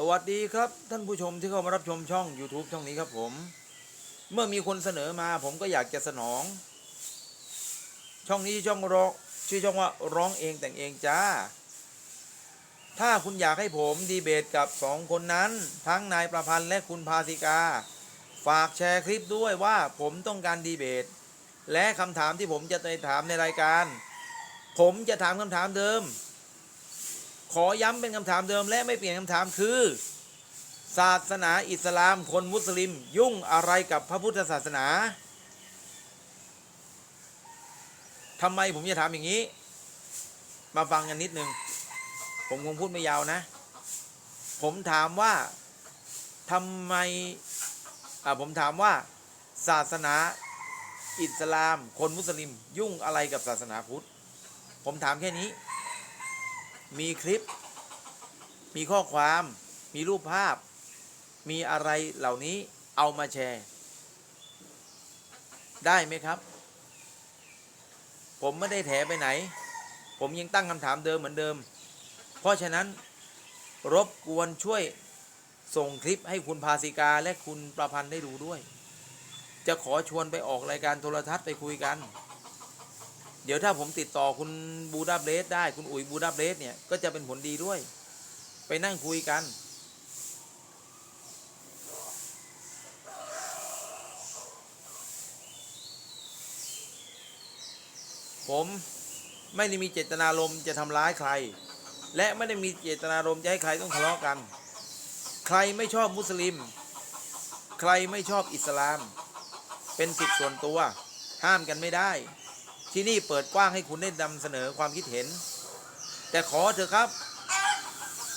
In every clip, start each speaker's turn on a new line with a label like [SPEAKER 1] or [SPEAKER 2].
[SPEAKER 1] สวัสดีครับท่านผู้ชมที่เข้ามารับชมช่อง YouTube ช่องนี้ครับผม เมื่อมีคนเสนอมาผมก็อยากจะสนอง ช่องนี้ช่องร้องชื่อช่องว่าร้องเองแต่งเองจ้า ถ้าคุณอยากให้ผมดีเบตกับสองคนนั้น ทั้งนายประพันธ์และคุณพาสิกา ฝากแชร์คลิปด้วยว่าผมต้องการดีเบต และคำถามที่ผมจะไปถามในรายการ ผมจะถามคำถามเดิม ขอย้ำเป็นคำถามเดิมและไม่เปลี่ยนคำถามคือ ศาสนาอิสลามคนมุสลิม ยุ่งอะไรกับพระพุทธศาสนาทำไมผมจะถามอย่างนี้ มาฟังกันนิดนึง ผมคงพูดไม่ยาวนะ ผมถามว่าทำไมอ่าผมถามว่า ศาสนาอิสลาม คนมุสลิม ยุ่งอะไรกับศาสนาพุทธ ผมถามแค่นี้ มีคลิป มีข้อความ มีรูปภาพ มีอะไรเหล่านี้เอามาแชร์ ได้ไหมครับ ผมไม่ได้แถไปไหน ผมยังตั้งคำถามเดิมเหมือนเดิม เพราะฉะนั้นรบกวนช่วยส่งคลิปให้คุณภาสิกาและคุณประพันธ์ได้ดูด้วย จะขอชวนไปออกรายการโทรทัศน์ไปคุยกัน เดี๋ยวถ้าผมติดต่อคุณบูดาเบสได้คุณอุ๋ยบูดาเบสเนี่ยก็จะเป็นผลดีด้วย ไปนั่งคุยกัน ผมไม่ได้มีเจตนารมณ์จะทำร้ายใคร และไม่ได้มีเจตนารมณ์จะให้ใครต้องทะเลาะกัน ใครไม่ชอบมุสลิม ใครไม่ชอบอิสลาม เป็นสิทธิส่วนตัว ห้ามกันไม่ได้ ที่นี่เปิดกว้างให้คุณได้นำเสนอความคิดเห็น แต่ขอเถอะครับ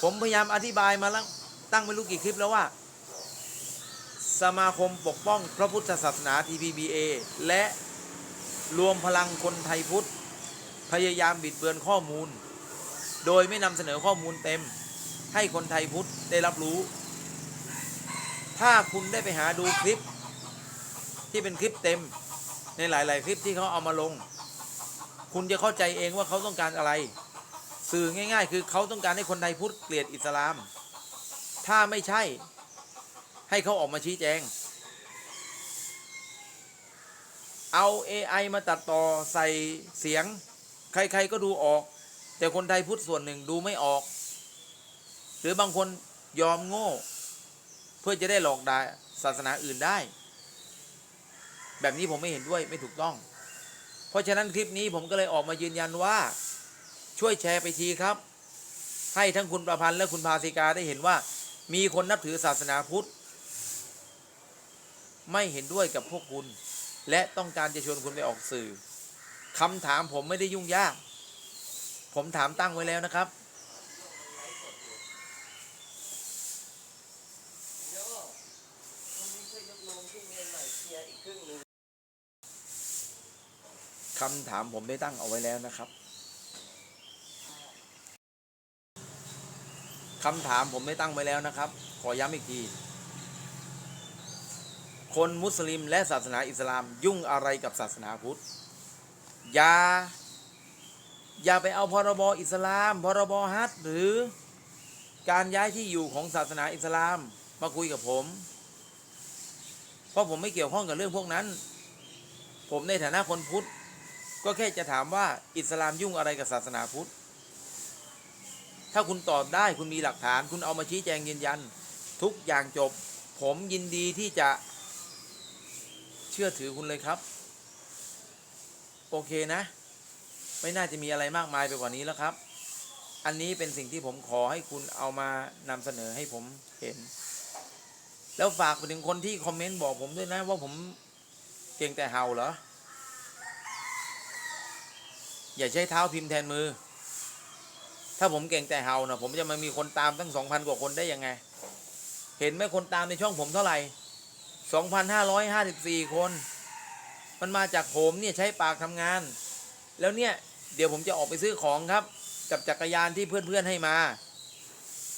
[SPEAKER 1] ผมพยายามอธิบายมาแล้วตั้งไม่รู้กี่คลิปแล้วว่า สมาคมปกป้องพระพุทธศาสนา TPBA และรวมพลังคนไทยพุทธ พยายามบิดเบือนข้อมูล โดยไม่นำเสนอข้อมูลเต็ม ให้คนไทยพุทธได้รับรู้ ถ้าคุณได้ไปหาดูคลิปที่เป็นคลิปเต็มในหลาย ๆ คลิปที่เขาเอามาลง คุณจะเข้าใจเองว่าเขาต้องการอะไร สื่อง่าย ๆ คือเขาต้องการให้คนไทยพุทธเกลียดอิสลาม ถ้าไม่ใช่ ให้เขาออกมาชี้แจง เอา AI มาตัดต่อใส่เสียง ใครๆก็ดูออก แต่คนไทยพุทธส่วนหนึ่งดูไม่ออก หรือบางคนยอมโง่ เพื่อจะได้หลอกด่าศาสนาอื่นได้ แบบนี้ผมไม่เห็นด้วยไม่ถูกต้อง เพราะฉะนั้นคลิปนี้ผมก็เลยออกมายืนยันว่าช่วยแชร์ไปทีครับ ให้ทั้งคุณประพันธ์และคุณภาสิกาได้เห็นว่า มีคนนับถือศาสนาพุทธ ไม่เห็นด้วยกับพวกคุณ และต้องการจะชวนคุณไปออกสื่อคำถามผมไม่ได้ยุ่งยาก ผมถามตั้งไว้แล้วนะครับ คำถามผมได้ตั้งเอาไว้แล้วนะครับคำถามผมได้ตั้งไว้แล้วนะครับ ขอย้ำอีกที คนมุสลิมและศาสนาอิสลามยุ่งอะไรกับศาสนาพุทธ อย่า อย่าไปเอาพรบอิสลาม พรบฮัจญ์หรือการย้ายที่อยู่ของศาสนาอิสลามมาคุยกับผม เพราะผมไม่เกี่ยวข้องกับเรื่องพวกนั้น ผมในฐานะคนพุทธ ก็แค่จะถามว่าอิสลามยุ่งอะไรกับศาสนาพุทธ ถ้าคุณตอบได้คุณมีหลักฐาน คุณเอามาชี้แจงยืนยัน ทุกอย่างจบ ผมยินดีที่จะเชื่อถือคุณเลยครับ โอเคนะ ไม่น่าจะมีอะไรมากมายไปกว่านี้แล้วครับ อันนี้เป็นสิ่งที่ผมขอให้คุณเอามานำเสนอให้ผมเห็น แล้วฝากไปถึงคนที่คอมเมนต์บอกผมด้วยนะว่าผมเก่งแต่เห่าเหรอ อย่าใช้เท้าพิมพ์แทนมือ ถ้าผมเก่งแต่เห่านะผมจะมามีคนตามตั้งสองพันกว่าคนได้ยังไง เห็นไหมคนตามในช่องผมเท่าไหร่สองพันห้าร้อยห้าสิบสี่คน มันมาจากผมเนี่ยใช้ปากทำงาน แล้วเนี่ยเดี๋ยวผมจะออกไปซื้อของครับ กับจักรยานที่เพื่อนๆให้มา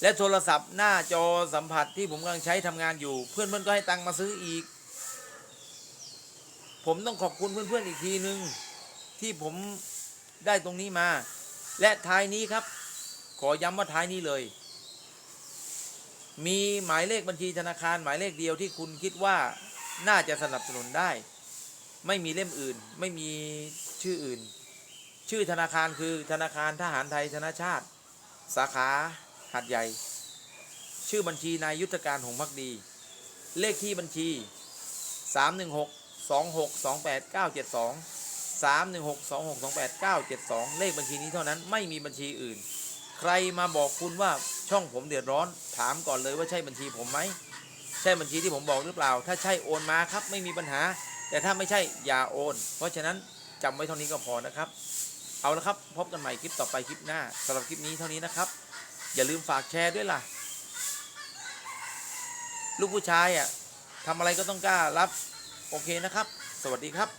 [SPEAKER 1] และโทรศัพท์หน้าจอสัมผัสที่ผมกำลังใช้ทำงานอยู่ เพื่อนๆก็ให้ตังมาซื้ออีก ผมต้องขอบคุณเพื่อนๆอีกทีนึงที่ผม ได้ตรงนี้มา และท้ายนี้ครับ ขอย้ำว่าท้ายนี้เลย มีหมายเลขบัญชีธนาคารหมายเลขเดียวที่คุณคิดว่าน่าจะสนับสนุนได้ ไม่มีเล่มอื่น ไม่มีชื่ออื่น ชื่อธนาคารคือธนาคารทหารไทยธนชาติ สาขาหัดใหญ่ ชื่อบัญชีนายยุทธการหงส์พักดี เลขที่บัญชี 316 2628 972 316 2628 972 เลขบัญชีนี้เท่านั้นไม่มีบัญชีอื่น ใครมาบอกคุณว่าช่องผมเดือดร้อน ถามก่อนเลยว่าใช่บัญชีผมไหมใช่บัญชีที่ผมบอกหรือเปล่า ถ้าใช่โอนมาครับไม่มีปัญหา แต่ถ้าไม่ใช่อย่าโอน เพราะฉะนั้นจำไว้เท่านี้ก็พอนะครับ เอาละครับพบกันใหม่คลิปต่อไปคลิปหน้าสำหรับคลิปนี้เท่านี้นะครับ อย่าลืมฝากแชร์ด้วยล่ะ ลูกผู้ชายอะทำอะไรก็ต้องกล้ารับ โอเคนะครับ สวัสดีครับ